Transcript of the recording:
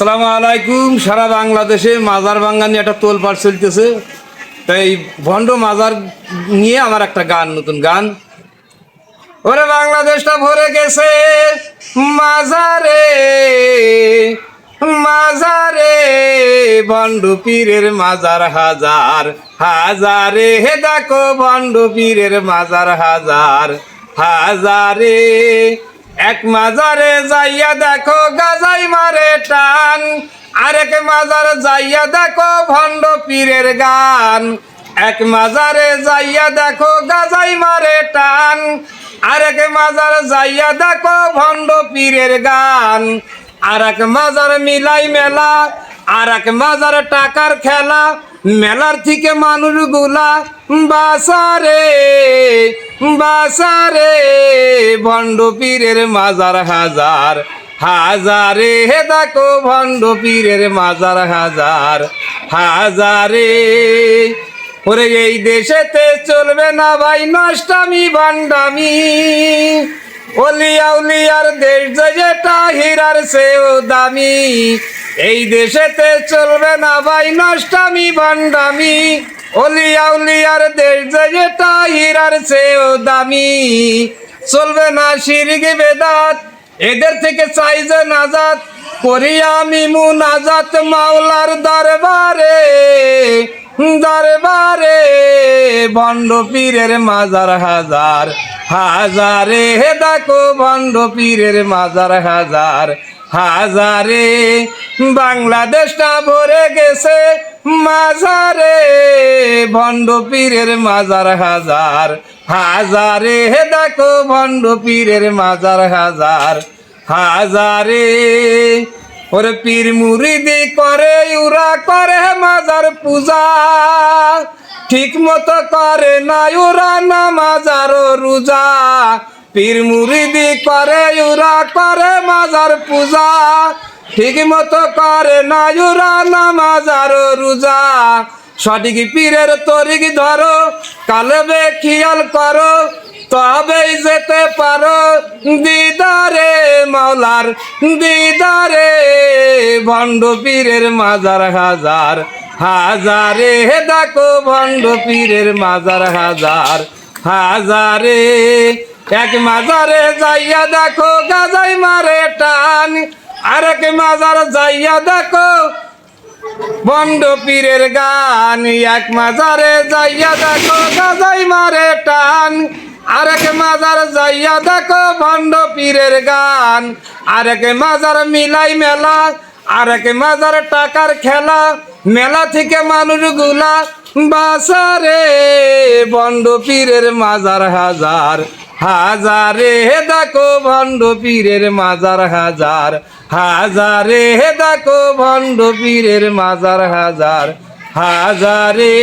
সালাম আলাইকুম। সারা বাংলাদেশে মাজার ভাঙ্গা নিয়ে একটা তোলপাড় চলতেছে। তাই ভণ্ড মাজার নিয়ে আমার একটা গান, নতুন গান। ওরে বাংলাদেশটা ভরে গেছে মাজারে মাজারে। ভণ্ড পীরের মাজার হাজার, হাজারে। হে দেখো ভণ্ড পীরের মাজার হাজার, হাজারে। এক মাজারে যাইয়া দেখো গাজাই মারে টান, আরেক মাজার যাইয়া দেখো ভণ্ড পীরের গান। এক মাজারে যাইয়া দেখো গাজাই মারে টান, আরেক মাজার যাইয়া দেখো ভণ্ড পীরের গান। আর এক মাজার মিলাই মেলা আর এক মাজার টাকার খেলা, মেলার থেকে মানুষগুলা বাসারে বাসারে ভণ্ড পীরের মাজার হাজার। হাজারে, হে দেখো ভণ্ড পীরের মাজার হাজার। হাজারে, ওরে এই দেশেতে চলবে না ভাই নষ্টামি বান্ডামি অলিয়া উলিয়ার দেশ যেটা, হীরার সেও দামি। এই দেশেতে চলবে না ভাই নষ্টামি বান্ডামি অলিয়া উলিয়ার দেশ যেটা হীরার সেও দামি। চলবে না শিরিক বেদাত, এদের থেকে চাই যে নাজাত। করি আমি মুনাজাত মাওলার দরবারে দরবারে। ভণ্ড পীরের মাজার হাজার, হাজারে। হে দেখো ভণ্ড পীরের মাজার হাজার। হাজারে বাংলাদেশটা ভরে গেছে মাজারে, ভণ্ড পীরের মাজার হাজার। হাজারে, হে দেখো ভণ্ড পীরের মাজার হাজার। হাজারে, ওরে পীর মুরিদি করে, উরা করে মাজার পূজা। ঠিক মতো করে না ওরা নামাজ আর রোজা। পীর মুরিদি করে উরা করে মাজার পূজা। ঠিক মতো করে না ওরা নামাজ আর রোজা। সঠিক পীরের তরিক ধরো কালবে খেয়াল করো, তবেই যেতে পারো। দিদারে মাওলার দিদারে, ভণ্ড পীরের মাজার হাজার। হাজারে হে দেখো ভণ্ড পীরের মাজার হাজার। হাজারে এক মাজারে যাইয়া দেখো, গাজাই মারে টান। আরেক মাজার যাইয়া দেখো, বন্ড পীরের গান। এক মাজারে যাইয়া দেখো, গাজাই মারে টান। আরেক মাজার যাইয়া দেখো ভণ্ড পীরের গান। আরেক মাজার মিলাই মেলা, আরেক মাজার টাকার খেলা। মেলা থেকে মানুষগুলা বাসারে, বন্ড পীরের মাজার হাজার। হাজারে দেখো ভণ্ড পীরের মাজার হাজার। হাজারে দেখো ভণ্ড পীরের মাজার হাজার। হাজারে